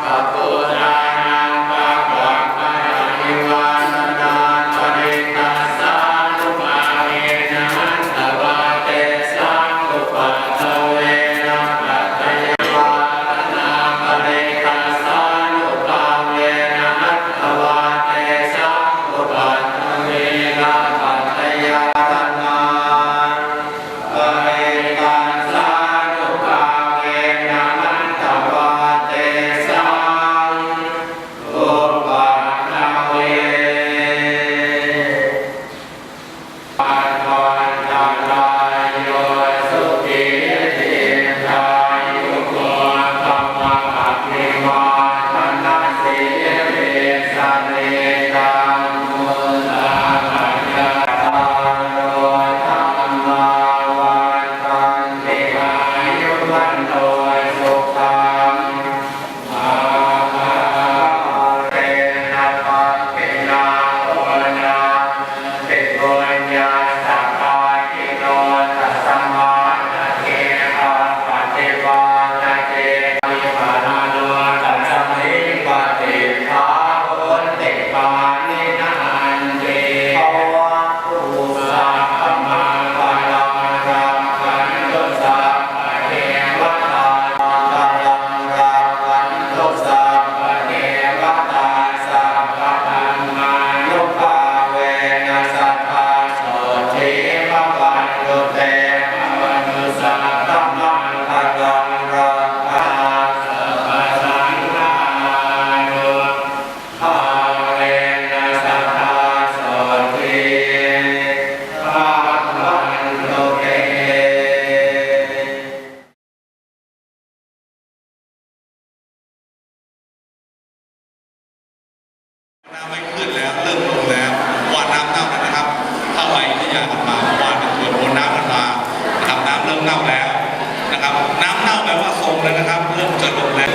ปุรคนา น้ำเน่ากันนะครับ ถ้าไปที่ยากันมาเมื่อวานเป็นตัวโดนน้ำกันมาทำน้ำเริ่มเน่าแล้วนะครับ น้ำเน่าแปลว่าทรงแล้วนะครับ เริ่มจะลงแล้ว